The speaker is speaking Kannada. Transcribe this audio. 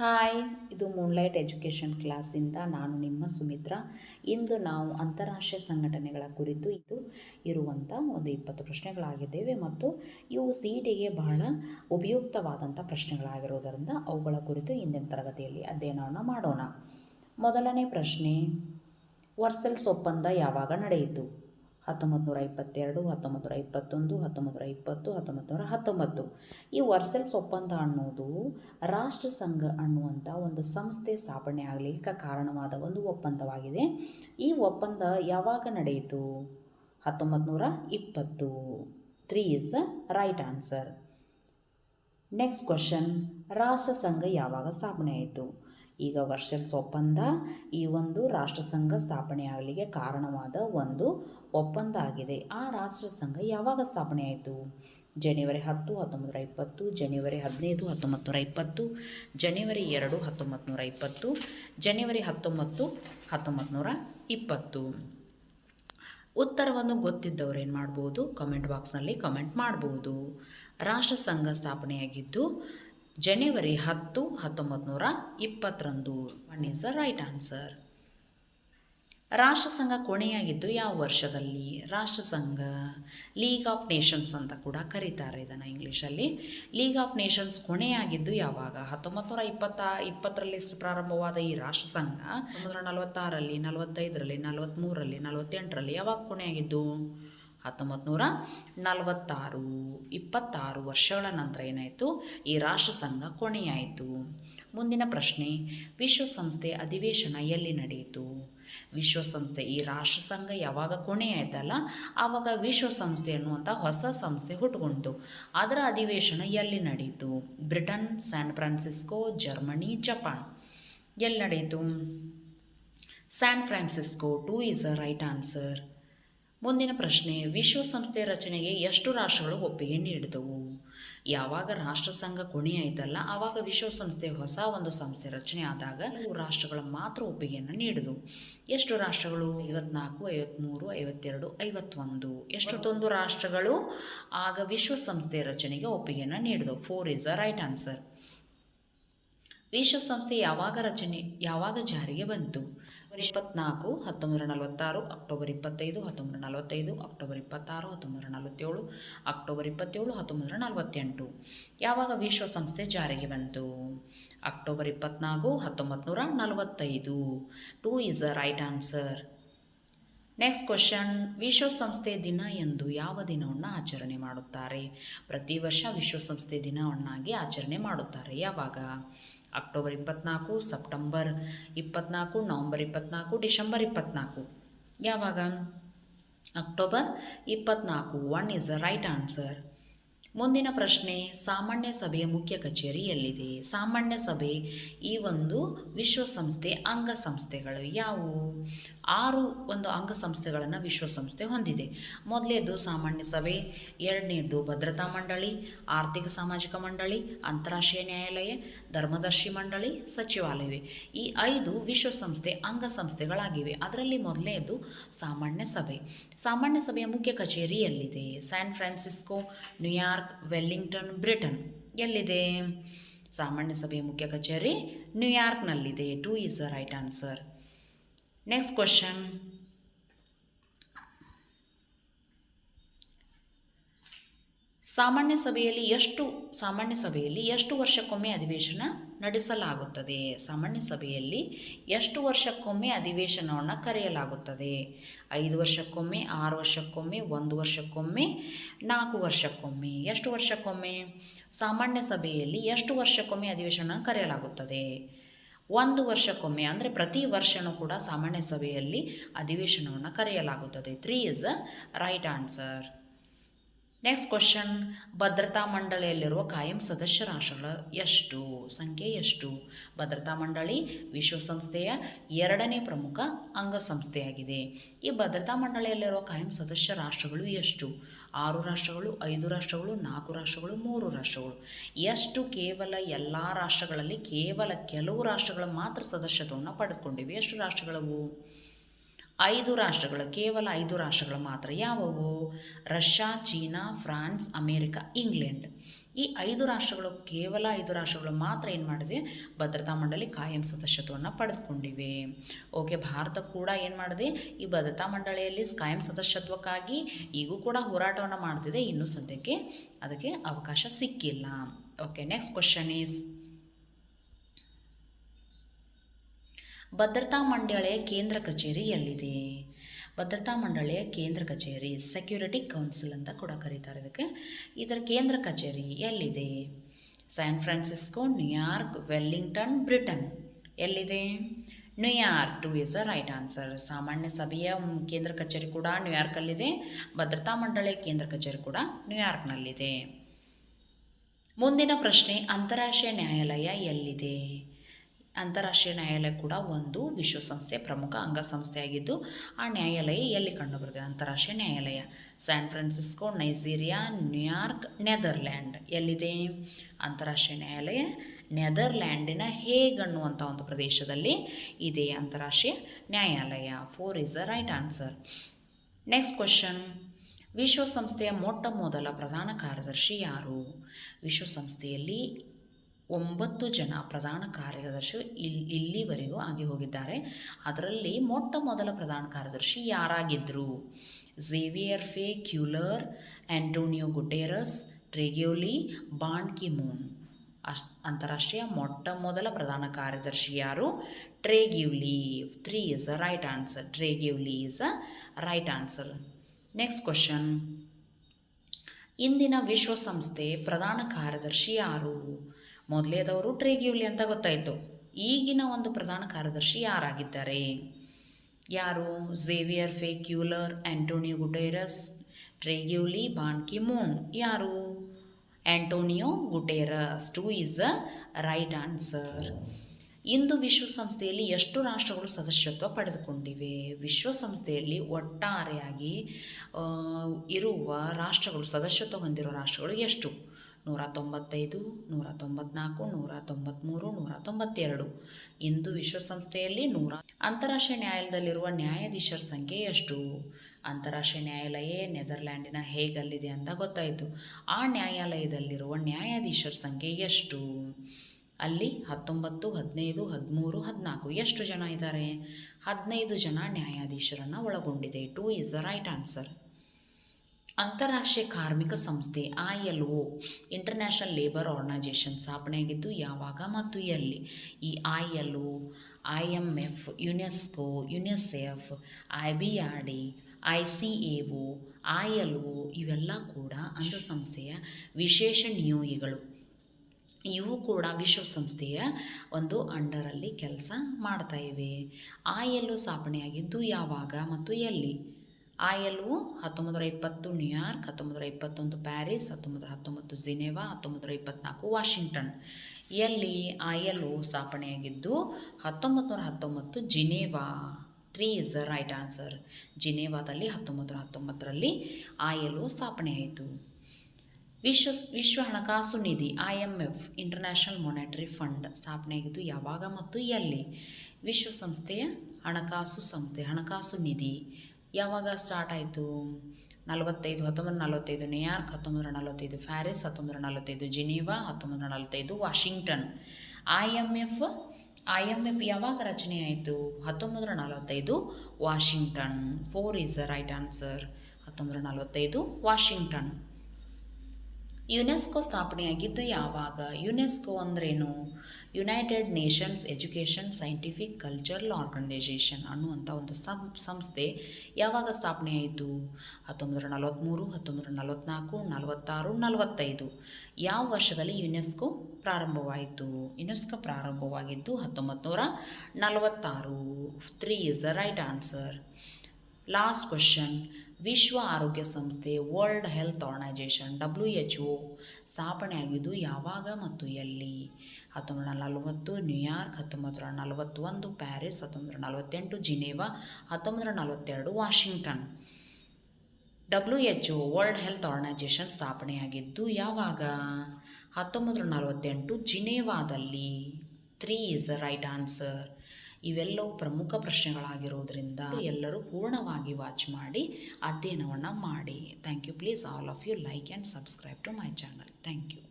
ಹಾಯ್, ಇದು ಮೂನ್ಲೈಟ್ ಎಜುಕೇಷನ್ ಕ್ಲಾಸಿಂದ ನಾನು ನಿಮ್ಮ ಸುಮಿತ್ರ. ಇಂದು ನಾವು ಅಂತಾರಾಷ್ಟ್ರೀಯ ಸಂಘಟನೆಗಳ ಕುರಿತು ಇದು ಇರುವಂಥ ಒಂದು ಇಪ್ಪತ್ತು ಪ್ರಶ್ನೆಗಳಾಗಿದ್ದೇವೆ ಮತ್ತು ಇವು ಸಿ ಟಿಗೆ ಬಹಳ ಉಪಯುಕ್ತವಾದಂಥ ಪ್ರಶ್ನೆಗಳಾಗಿರುವುದರಿಂದ ಅವುಗಳ ಕುರಿತು ಇಂದಿನ ತರಗತಿಯಲ್ಲಿ ಅಧ್ಯಯನವನ್ನು ಮಾಡೋಣ. ಮೊದಲನೇ ಪ್ರಶ್ನೆ ವರ್ಸೆಲ್ಸ್ ಒಪ್ಪಂದ ಯಾವಾಗ ನಡೆಯಿತು? ಹತ್ತೊಂಬತ್ತು ನೂರ ಇಪ್ಪತ್ತೆರಡು ಹತ್ತೊಂಬತ್ತು ನೂರ ಇಪ್ಪತ್ತೊಂದು ಹತ್ತೊಂಬತ್ತು ನೂರ ಇಪ್ಪತ್ತು ಹತ್ತೊಂಬತ್ತು ನೂರ ಹತ್ತೊಂಬತ್ತು ಈ ವರ್ಸೆಲ್ಸ್ ಒಪ್ಪಂದ ಅನ್ನೋದು ರಾಷ್ಟ್ರ ಸಂಘ ಅನ್ನುವಂಥ ಒಂದು ಸಂಸ್ಥೆ ಸ್ಥಾಪನೆ ಆಗಲಿಕ್ಕೆ ಕಾರಣವಾದ ಒಂದು ಒಪ್ಪಂದವಾಗಿದೆ. ಈ ಒಪ್ಪಂದ ಯಾವಾಗ ನಡೆಯಿತು? ಹತ್ತೊಂಬತ್ತು ನೂರ ಇಪ್ಪತ್ತು three is right answer next question ರಾಷ್ಟ್ರ ಸಂಘ ಯಾವಾಗ ಸ್ಥಾಪನೆ ಆಯಿತು ಈಗ ವರ್ಷಲ್ಸ್ ಒಪ್ಪಂದ ಈ ಒಂದು ರಾಷ್ಟ್ರಸಂಘ ಸ್ಥಾಪನೆ ಆಗಲಿಕ್ಕೆ ಕಾರಣವಾದ ಒಂದು ಒಪ್ಪಂದ ಆಗಿದೆ. ಆ ರಾಷ್ಟ್ರಸಂಘ ಯಾವಾಗ ಸ್ಥಾಪನೆ ಆಯಿತು? ಜನವರಿ ಹತ್ತು ಹತ್ತೊಂಬತ್ತು ನೂರ ಇಪ್ಪತ್ತು, ಜನವರಿ ಹದಿನೈದು ಹತ್ತೊಂಬತ್ತು ನೂರ ಇಪ್ಪತ್ತು, ಜನವರಿ ಎರಡು ಹತ್ತೊಂಬತ್ತು ನೂರ ಇಪ್ಪತ್ತು, ಜನವರಿ ಹತ್ತೊಂಬತ್ತು ಹತ್ತೊಂಬತ್ತು ನೂರ ಇಪ್ಪತ್ತು. ಉತ್ತರವನ್ನು ಗೊತ್ತಿದ್ದವರು ಏನು ಮಾಡ್ಬೋದು? ಕಮೆಂಟ್ ಬಾಕ್ಸ್ನಲ್ಲಿ ಕಮೆಂಟ್ ಮಾಡ್ಬೋದು. ರಾಷ್ಟ್ರಸಂಘ ಸ್ಥಾಪನೆಯಾಗಿದ್ದು ಜನವರಿ ಹತ್ತು ಹತ್ತೊಂಬತ್ತು ನೂರ ಇಪ್ಪತ್ತರಂದು one is the right answer ರಾಷ್ಟ್ರಸಂಘ ಕೊನೆಯಾಗಿದ್ದು ಯಾವ ವರ್ಷದಲ್ಲಿ? ರಾಷ್ಟ್ರಸಂಘ ಲೀಗ್ ಆಫ್ ನೇಷನ್ಸ್ ಅಂತ ಕೂಡ ಕರೀತಾರೆ ಇದನ್ನು ಇಂಗ್ಲೀಷಲ್ಲಿ. ಲೀಗ್ ಆಫ್ ನೇಷನ್ಸ್ ಕೊನೆಯಾಗಿದ್ದು ಯಾವಾಗ? ಹತ್ತೊಂಬತ್ತು ನೂರ ಇಪ್ಪತ್ತ, ಇಪ್ಪತ್ತರಲ್ಲಿ ಪ್ರಾರಂಭವಾದ ಈ ರಾಷ್ಟ್ರಸಂಘ ನೂರ ನಲವತ್ತಾರರಲ್ಲಿ, ನಲವತ್ತೈದರಲ್ಲಿ ನಲವತ್ತ್ಮೂರರಲ್ಲಿ ನಲವತ್ತೆಂಟರಲ್ಲಿ ಯಾವಾಗ ಕೊನೆಯಾಗಿದ್ದು ಹತ್ತೊಂಬತ್ತು ನೂರ ನಲವತ್ತಾರು, ಇಪ್ಪತ್ತಾರು ವರ್ಷಗಳ ನಂತರ ಏನಾಯಿತು? ಈ ರಾಷ್ಟ್ರಸಂಘ ಕೊನೆಯಾಯಿತು. ಮುಂದಿನ ಪ್ರಶ್ನೆ, ವಿಶ್ವಸಂಸ್ಥೆ ಅಧಿವೇಶನ ಎಲ್ಲಿ ನಡೆಯಿತು? ವಿಶ್ವಸಂಸ್ಥೆ, ಈ ರಾಷ್ಟ್ರಸಂಘ ಯಾವಾಗ ಕೊನೆಯಾಯ್ತಲ್ಲ? ಆವಾಗ ವಿಶ್ವಸಂಸ್ಥೆ ಅನ್ನುವಂಥ ಹೊಸ ಸಂಸ್ಥೆ ಹುಟ್ಟುಕೊಂಡಿತು ಅದರ ಅಧಿವೇಶನ ಎಲ್ಲಿ ನಡೆಯಿತು? Britain, San Francisco, Germany, Japan. ಎಲ್ಲಿ ನಡೆಯಿತು? San Francisco, two is a right answer. ಮುಂದಿನ ಪ್ರಶ್ನೆ, ವಿಶ್ವಸಂಸ್ಥೆ ರಚನೆಗೆ ಎಷ್ಟು ರಾಷ್ಟ್ರಗಳು ಒಪ್ಪಿಗೆ ನೀಡಿದವು? ಯಾವಾಗ ರಾಷ್ಟ್ರಸಂಘ ಕೊನೆಯಾಯ್ತಲ್ಲ ಆವಾಗ ವಿಶ್ವಸಂಸ್ಥೆ ಹೊಸ ಒಂದು ಸಂಸ್ಥೆ ರಚನೆ ಆದಾಗ ರಾಷ್ಟ್ರಗಳ ಮಾತ್ರ ಒಪ್ಪಿಗೆಯನ್ನು ನೀಡಿದವು. ಎಷ್ಟು ರಾಷ್ಟ್ರಗಳು? ಐವತ್ನಾಲ್ಕು ಐವತ್ತ್ಮೂರು ಐವತ್ತೆರಡು, ಐವತ್ತೊಂದು. ಎಷ್ಟೊತ್ತೊಂದು ರಾಷ್ಟ್ರಗಳು ಆಗ ವಿಶ್ವಸಂಸ್ಥೆ ರಚನೆಗೆ ಒಪ್ಪಿಗೆಯನ್ನು ನೀಡಿದವು? Four is a right answer ವಿಶ್ವಸಂಸ್ಥೆ ಯಾವಾಗ ರಚನೆ, ಯಾವಾಗ ಜಾರಿಗೆ ಬಂತು? ಇಪ್ಪತ್ನಾಲ್ಕು, ಹತ್ತೊಂಬತ್ತು ನಲವತ್ತಾರು, ಅಕ್ಟೋಬರ್ ಇಪ್ಪತ್ತೈದು, ಹತ್ತೊಂಬತ್ತು ನಲವತ್ತೈದು, ಅಕ್ಟೋಬರ್ ಇಪ್ಪತ್ತಾರು, ಹತ್ತೊಂಬತ್ತು ನಲವತ್ತೇಳು, ಅಕ್ಟೋಬರ್ ಇಪ್ಪತ್ತೇಳು, ಹತ್ತೊಂಬತ್ತು ನಲವತ್ತೆಂಟು. ಯಾವಾಗ ವಿಶ್ವಸಂಸ್ಥೆ ಜಾರಿಗೆ ಬಂತು? ಅಕ್ಟೋಬರ್ ಇಪ್ಪತ್ನಾಲ್ಕು, ಹತ್ತೊಂಬತ್ತು ನೂರ ನಲವತ್ತೈದು. Two is a right answer. Next question, ವಿಶ್ವಸಂಸ್ಥೆ ದಿನ ಎಂದು ಯಾವ ದಿನವನ್ನು ಆಚರಣೆ ಮಾಡುತ್ತಾರೆ? ಪ್ರತಿ ವರ್ಷ ವಿಶ್ವಸಂಸ್ಥೆ ದಿನವನ್ನಾಗಿ ಆಚರಣೆ ಮಾಡುತ್ತಾರೆ ಯಾವಾಗ? ಅಕ್ಟೋಬರ್ ಇಪ್ಪತ್ನಾಲ್ಕು, ಸೆಪ್ಟೆಂಬರ್ ಇಪ್ಪತ್ನಾಲ್ಕು, ನವಂಬರ್ ಇಪ್ಪತ್ನಾಲ್ಕು, ಡಿಸೆಂಬರ್ ಇಪ್ಪತ್ನಾಲ್ಕು. ಯಾವಾಗ? ಅಕ್ಟೋಬರ್ ಇಪ್ಪತ್ನಾಲ್ಕು. One is a right answer ಮುಂದಿನ ಪ್ರಶ್ನೆ, ಸಾಮಾನ್ಯ ಸಭೆಯ ಮುಖ್ಯ ಕಚೇರಿ ಎಲ್ಲಿದೆ? ಸಾಮಾನ್ಯ ಸಭೆ ಈ ಒಂದು ವಿಶ್ವಸಂಸ್ಥೆ, ಅಂಗಸಂಸ್ಥೆಗಳು ಯಾವುವು? ಆರು ಒಂದು ಅಂಗಸಂಸ್ಥೆಗಳನ್ನು ವಿಶ್ವಸಂಸ್ಥೆ ಹೊಂದಿದೆ. ಮೊದಲೇದು ಸಾಮಾನ್ಯ ಸಭೆ, ಎರಡನೇದು ಭದ್ರತಾ ಮಂಡಳಿ, ಆರ್ಥಿಕ ಸಾಮಾಜಿಕ ಮಂಡಳಿ, ಅಂತಾರಾಷ್ಟ್ರೀಯ ನ್ಯಾಯಾಲಯ, ಧರ್ಮದರ್ಶಿ ಮಂಡಳಿ, ಸಚಿವಾಲಯವೇ. ಈ ಐದು ವಿಶ್ವಸಂಸ್ಥೆ ಅಂಗಸಂಸ್ಥೆಗಳಾಗಿವೆ. ಅದರಲ್ಲಿ ಮೊದಲನೆಯದು ಸಾಮಾನ್ಯ ಸಭೆ. ಸಾಮಾನ್ಯ ಸಭೆಯ ಮುಖ್ಯ ಕಚೇರಿ ಎಲ್ಲಿದೆ? San Francisco, New York, Wellington, Britain. ಎಲ್ಲಿದೆ? ಸಾಮಾನ್ಯ ಸಭೆಯ ಮುಖ್ಯ ಕಚೇರಿ ನ್ಯೂಯಾರ್ಕ್ನಲ್ಲಿದೆ. Two is a right answer. Next question. ಸಾಮಾನ್ಯ ಸಭೆಯಲ್ಲಿ ಎಷ್ಟು, ಸಾಮಾನ್ಯ ಸಭೆಯಲ್ಲಿ ಎಷ್ಟು ವರ್ಷಕ್ಕೊಮ್ಮೆ ಅಧಿವೇಶನ ನಡೆಸಲಾಗುತ್ತದೆ? ಸಾಮಾನ್ಯ ಸಭೆಯಲ್ಲಿ ಎಷ್ಟು ವರ್ಷಕ್ಕೊಮ್ಮೆ ಅಧಿವೇಶನವನ್ನು ಕರೆಯಲಾಗುತ್ತದೆ? ಐದು ವರ್ಷಕ್ಕೊಮ್ಮೆ, ಆರು ವರ್ಷಕ್ಕೊಮ್ಮೆ, ಒಂದು ವರ್ಷಕ್ಕೊಮ್ಮೆ, ನಾಲ್ಕು ವರ್ಷಕ್ಕೊಮ್ಮೆ, ಎಷ್ಟು ವರ್ಷಕ್ಕೊಮ್ಮೆ? ಸಾಮಾನ್ಯ ಸಭೆಯಲ್ಲಿ ಎಷ್ಟು ವರ್ಷಕ್ಕೊಮ್ಮೆ ಅಧಿವೇಶನ ಕರೆಯಲಾಗುತ್ತದೆ? ಒಂದು ವರ್ಷಕ್ಕೊಮ್ಮೆ ಅಂದರೆ ಪ್ರತಿ ವರ್ಷವೂ ಕೂಡ ಸಾಮಾನ್ಯ ಸಭೆಯಲ್ಲಿ ಅಧಿವೇಶನವನ್ನು ಕರೆಯಲಾಗುತ್ತದೆ. Three is a right answer next question ಭದ್ರತಾ ಮಂಡಳಿಯಲ್ಲಿರುವ ಕಾಯಂ ಸದಸ್ಯ ರಾಷ್ಟ್ರಗಳ ಎಷ್ಟು? ಸಂಖ್ಯೆ ಎಷ್ಟು? ಭದ್ರತಾ ಮಂಡಳಿ ವಿಶ್ವಸಂಸ್ಥೆಯ ಎರಡನೇ ಪ್ರಮುಖ ಅಂಗಸಂಸ್ಥೆಯಾಗಿದೆ. ಈ ಭದ್ರತಾ ಮಂಡಳಿಯಲ್ಲಿರುವ ಕಾಯಂ ಸದಸ್ಯ ರಾಷ್ಟ್ರಗಳು ಎಷ್ಟು? ಆರು ರಾಷ್ಟ್ರಗಳು, ಐದು ರಾಷ್ಟ್ರಗಳು, ನಾಲ್ಕು ರಾಷ್ಟ್ರಗಳು, ಮೂರು ರಾಷ್ಟ್ರಗಳು. ಎಷ್ಟು ಕೇವಲ ಎಲ್ಲ ರಾಷ್ಟ್ರಗಳಲ್ಲಿ ಕೇವಲ ಕೆಲವು ರಾಷ್ಟ್ರಗಳು ಮಾತ್ರ ಸದಸ್ಯತ್ವವನ್ನು ಪಡೆದುಕೊಂಡಿವೆ? ಎಷ್ಟು ರಾಷ್ಟ್ರಗಳವು? ಐದು ರಾಷ್ಟ್ರಗಳು, ಕೇವಲ ಐದು ರಾಷ್ಟ್ರಗಳು ಮಾತ್ರ. ಯಾವುವು? Russia, China, France, America, England. ಈ ಐದು ರಾಷ್ಟ್ರಗಳು, ಕೇವಲ ಐದು ರಾಷ್ಟ್ರಗಳು ಮಾತ್ರ ಏನು ಮಾಡಿದ್ವಿ? ಭದ್ರತಾ ಮಂಡಳಿ ಕಾಯಂ ಸದಸ್ಯತ್ವವನ್ನು ಪಡೆದುಕೊಂಡಿವೆ. ಓಕೆ, ಭಾರತ ಕೂಡ ಏನು ಮಾಡಿದೆ? ಈ ಭದ್ರತಾ ಮಂಡಳಿಯಲ್ಲಿ ಕಾಯಂ ಸದಸ್ಯತ್ವಕ್ಕಾಗಿ ಈಗೂ ಕೂಡ ಹೋರಾಟವನ್ನು ಮಾಡ್ತಿದೆ. ಇನ್ನೂ ಸದ್ಯಕ್ಕೆ ಅದಕ್ಕೆ ಅವಕಾಶ ಸಿಕ್ಕಿಲ್ಲ. ಓಕೆ ನೆಕ್ಸ್ಟ್ ಕ್ವಶನ್ ಈಸ್ ಭದ್ರತಾ ಮಂಡಳಿಯ ಕೇಂದ್ರ ಕಚೇರಿ ಎಲ್ಲಿದೆ ಭದ್ರತಾ ಮಂಡಳಿಯ ಕೇಂದ್ರ ಕಚೇರಿ ಸೆಕ್ಯೂರಿಟಿ ಕೌನ್ಸಿಲ್ ಅಂತ ಕೂಡ ಕರೀತಾರೆ ಇದಕ್ಕೆ. ಇದರ ಕೇಂದ್ರ ಕಚೇರಿ ಎಲ್ಲಿದೆ? San Francisco New York Wellington Britain ಎಲ್ಲಿದೆ? New York two is a right answer ಸಾಮಾನ್ಯ ಸಭೆಯ ಕೇಂದ್ರ ಕಚೇರಿ ಕೂಡ ನ್ಯೂಯಾರ್ಕಲ್ಲಿದೆ ಭದ್ರತಾ ಮಂಡಳಿಯ ಕೇಂದ್ರ ಕಚೇರಿ ಕೂಡ ನ್ಯೂಯಾರ್ಕ್ನಲ್ಲಿದೆ ಮುಂದಿನ ಪ್ರಶ್ನೆ, ಅಂತಾರಾಷ್ಟ್ರೀಯ ನ್ಯಾಯಾಲಯ ಎಲ್ಲಿದೆ? ಅಂತಾರಾಷ್ಟ್ರೀಯ ನ್ಯಾಯಾಲಯ ಕೂಡ ಒಂದು ವಿಶ್ವಸಂಸ್ಥೆಯ ಪ್ರಮುಖ ಅಂಗಸಂಸ್ಥೆಯಾಗಿದ್ದು, ಆ ನ್ಯಾಯಾಲಯ ಎಲ್ಲಿ ಕಂಡುಬರುತ್ತದೆ? ಅಂತಾರಾಷ್ಟ್ರೀಯ ನ್ಯಾಯಾಲಯ. San Francisco, Nigeria, New York, Netherland. ಎಲ್ಲಿದೆ? ಅಂತಾರಾಷ್ಟ್ರೀಯ ನ್ಯಾಯಾಲಯ ನೆದರ್ಲ್ಯಾಂಡಿನ ಹೇಗ್ ಅನ್ನುವಂಥ ಒಂದು ಪ್ರದೇಶದಲ್ಲಿ ಇದೆ ಅಂತಾರಾಷ್ಟ್ರೀಯ ನ್ಯಾಯಾಲಯ. Four is a right answer next question ವಿಶ್ವಸಂಸ್ಥೆಯ ಮೊಟ್ಟ ಮೊದಲ ಪ್ರಧಾನ ಕಾರ್ಯದರ್ಶಿ ಯಾರು? ವಿಶ್ವಸಂಸ್ಥೆಯಲ್ಲಿ ಒಂಬತ್ತು ಜನ ಪ್ರಧಾನ ಕಾರ್ಯದರ್ಶಿ ಇಲ್ಲಿ ಇಲ್ಲಿವರೆಗೂ ಆಗಿ ಹೋಗಿದ್ದಾರೆ. ಅದರಲ್ಲಿ ಮೊಟ್ಟ ಮೊದಲ ಪ್ರಧಾನ ಕಾರ್ಯದರ್ಶಿ ಯಾರಾಗಿದ್ದರು Xavier fee Cuellar Antonio Guterres Trygve Lie Ban Ki moon us, ಅಂತಾರಾಷ್ಟ್ರೀಯ ಮೊಟ್ಟ ಮೊದಲ ಪ್ರಧಾನ ಕಾರ್ಯದರ್ಶಿ ಯಾರು? Trygve Lie three is a right answer Trygve Lie is a right answer next question ಇಂದಿನ ವಿಶ್ವಸಂಸ್ಥೆ ಪ್ರಧಾನ ಕಾರ್ಯದರ್ಶಿ ಯಾರು? ಮೊದಲೇದವರು ಟ್ರೇಗಿವ್ಲಿ ಅಂತ ಗೊತ್ತಾಯಿತು. ಈಗಿನ ಒಂದು ಪ್ರಧಾನ ಕಾರ್ಯದರ್ಶಿ ಯಾರಾಗಿದ್ದಾರೆ? ಯಾರು? Javier Cuellar Antonio Guterres Trygve Lie Ban Ki Moon ಯಾರು? Antonio Guterres two is a right answer ಇಂದು ವಿಶ್ವಸಂಸ್ಥೆಯಲ್ಲಿ ಎಷ್ಟು ರಾಷ್ಟ್ರಗಳು ಸದಸ್ಯತ್ವ ಪಡೆದುಕೊಂಡಿವೆ? ವಿಶ್ವಸಂಸ್ಥೆಯಲ್ಲಿ ಒಟ್ಟಾರೆಯಾಗಿ ಇರುವ ರಾಷ್ಟ್ರಗಳು, ಸದಸ್ಯತ್ವ ಹೊಂದಿರುವ ರಾಷ್ಟ್ರಗಳು ಎಷ್ಟು? ನೂರ ತೊಂಬತ್ತೈದು ನೂರ ತೊಂಬತ್ನಾಲ್ಕು ನೂರ ತೊಂಬತ್ಮೂರು ನೂರ ತೊಂಬತ್ತೆರಡು ಇಂದು ವಿಶ್ವಸಂಸ್ಥೆಯಲ್ಲಿ ನೂರ ಅಂತಾರಾಷ್ಟ್ರೀಯ ನ್ಯಾಯಾಲಯದಲ್ಲಿರುವ ನ್ಯಾಯಾಧೀಶರ ಸಂಖ್ಯೆ ಎಷ್ಟು? ಅಂತಾರಾಷ್ಟ್ರೀಯ ನ್ಯಾಯಾಲಯ ನೆದರ್ಲ್ಯಾಂಡಿನ ಹೇಗಲ್ಲಿದೆ ಅಂತ ಗೊತ್ತಾಯಿತು. ಆ ನ್ಯಾಯಾಲಯದಲ್ಲಿರುವ ನ್ಯಾಯಾಧೀಶರ ಸಂಖ್ಯೆ ಎಷ್ಟು? ಅಲ್ಲಿ ಹತ್ತೊಂಬತ್ತು, ಹದಿನೈದು, ಹದಿಮೂರು, ಹದಿನಾಲ್ಕು ಎಷ್ಟು ಜನ ಇದ್ದಾರೆ? ಹದಿನೈದು ಜನ ನ್ಯಾಯಾಧೀಶರನ್ನು ಒಳಗೊಂಡಿದೆ. Two is the right answer. ಅಂತಾರಾಷ್ಟ್ರೀಯ ಕಾರ್ಮಿಕ ಸಂಸ್ಥೆ I L O International Labour Organization ಸ್ಥಾಪನೆಯಾಗಿದ್ದು ಯಾವಾಗ ಮತ್ತು ಎಲ್ಲಿ? ಈ I L O I M F UNESCO, UNICEF, I B R D, I C A O I L O ಇವೆಲ್ಲ ಕೂಡ ಅಂಗಸಂಸ್ಥೆಯ ವಿಶೇಷ ನಿಯೋಗಿಗಳು. ಇವು ಕೂಡ ವಿಶ್ವಸಂಸ್ಥೆಯ ಒಂದು ಅಂಡರಲ್ಲಿ ಕೆಲಸ ಮಾಡ್ತಾ ಇವೆ. ಆ ಎಲ್ಲೋ ಸ್ಥಾಪನೆಯಾಗಿದ್ದು ಯಾವಾಗ ಮತ್ತು ಎಲ್ಲಿ? ಆ ಎಲ್ಲು ಹತ್ತೊಂಬತ್ತು ನೂರ ಇಪ್ಪತ್ತು ನ್ಯೂಯಾರ್ಕ್ ಹತ್ತೊಂಬತ್ತು ನೂರ ಇಪ್ಪತ್ತೊಂದು ಪ್ಯಾರಿಸ್ ಹತ್ತೊಂಬತ್ತು ಹತ್ತೊಂಬತ್ತು ಜಿನೆವಾ ಹತ್ತೊಂಬತ್ತು ನೂರ ಇಪ್ಪತ್ತ್ನಾಲ್ಕು ವಾಷಿಂಗ್ಟನ್. ಎಲ್ಲಿ ಆ ಎಲ್ಲು ಸ್ಥಾಪನೆಯಾಗಿದ್ದು ಹತ್ತೊಂಬತ್ತು ನೂರ ಹತ್ತೊಂಬತ್ತು Geneva. Three is the right answer ಜಿನೇವಾದಲ್ಲಿ ಹತ್ತೊಂಬತ್ತು ನೂರ ಹತ್ತೊಂಬತ್ತರಲ್ಲಿ ಆ ಎಲ್ಲು ಸ್ಥಾಪನೆಯಾಯಿತು. ವಿಶ್ವ ವಿಶ್ವ ಹಣಕಾಸು ನಿಧಿ I M F International Monetary Fund ಸ್ಥಾಪನೆಯಾಗಿದ್ದು ಯಾವಾಗ ಮತ್ತು ಎಲ್ಲಿ? ವಿಶ್ವಸಂಸ್ಥೆಯ ಹಣಕಾಸು ಸಂಸ್ಥೆ, ಹಣಕಾಸು ನಿಧಿ. ಯಾವಾಗ ಸ್ಟಾರ್ಟ್ ಆಯಿತು? ನಲವತ್ತೈದು ಹತ್ತೊಂಬತ್ತು ನಲವತ್ತೈದು ನ್ಯೂಯಾರ್ಕ್ ಹತ್ತೊಂಬತ್ತು ನಲವತ್ತೈದು ಪ್ಯಾರಿಸ್ ಹತ್ತೊಂಬತ್ತು ನಲವತ್ತೈದು ಜಿನೀವಾ ಹತ್ತೊಂಬತ್ತು ನಲವತ್ತೈದು Washington I M F I M F ಯಾವಾಗ ರಚನೆ ಆಯಿತು? ಹತ್ತೊಂಬತ್ತು ನಲವತ್ತೈದು Washington four is the right answer ಹತ್ತೊಂಬತ್ತು ನಲವತ್ತೈದು ವಾಷಿಂಗ್ಟನ್ ಯುನೆಸ್ಕೋ ಸ್ಥಾಪನೆಯಾಗಿದ್ದು ಯಾವಾಗ? ಯುನೆಸ್ಕೋ ಅಂದ್ರೇನು? United Nations Education Scientific Cultural Organization ಅನ್ನುವಂಥ ಒಂದು ಸಂಸ್ಥೆ ಯಾವಾಗ ಸ್ಥಾಪನೆಯಾಯಿತು? ಹತ್ತೊಂಬತ್ತು ನೂರ ನಲವತ್ತ್ಮೂರು ಹತ್ತೊಂಬತ್ತು ನಲವತ್ತ್ನಾಲ್ಕು ನಲವತ್ತಾರು, ನಲವತ್ತೈದು. ಯಾವ ವರ್ಷದಲ್ಲಿ ಯುನೆಸ್ಕೋ ಪ್ರಾರಂಭವಾಯಿತು? ಯುನೆಸ್ಕೋ ಪ್ರಾರಂಭವಾಗಿದ್ದು ಹತ್ತೊಂಬತ್ತು ನೂರ ನಲವತ್ತಾರು. Three is the right answer last question ವಿಶ್ವ ಆರೋಗ್ಯ ಸಂಸ್ಥೆ World Health Organization W H O ಸ್ಥಾಪನೆಯಾಗಿದ್ದು ಯಾವಾಗ ಮತ್ತು ಎಲ್ಲಿ? ಹತ್ತೊಂಬತ್ತು ನಲವತ್ತು, ನ್ಯೂಯಾರ್ಕ್ ಹತ್ತೊಂಬತ್ತು ನಲವತ್ತೊಂದು, ಪ್ಯಾರಿಸ್ ಹತ್ತೊಂಬತ್ತು ನಲವತ್ತೆಂಟು, ಜಿನೇವಾ ಹತ್ತೊಂಬತ್ತು ನಲವತ್ತೆರಡು, Washington. W H O World Health Organization ಸ್ಥಾಪನೆಯಾಗಿದ್ದು ಯಾವಾಗ? ಹತ್ತೊಂಬತ್ತು ನೂರ ನಲವತ್ತೆಂಟು, ಜಿನೇವಾದಲ್ಲಿ. Three is right answer. ಇವೆಲ್ಲವೂ ಪ್ರಮುಖ ಪ್ರಶ್ನೆಗಳಾಗಿರೋದ್ರಿಂದ ಎಲ್ಲರೂ ಪೂರ್ಣವಾಗಿ ವಾಚ್ ಮಾಡಿ ಅಧ್ಯಯನವನ್ನು ಮಾಡಿ. Thank you please all of you like and subscribe to my channel thank you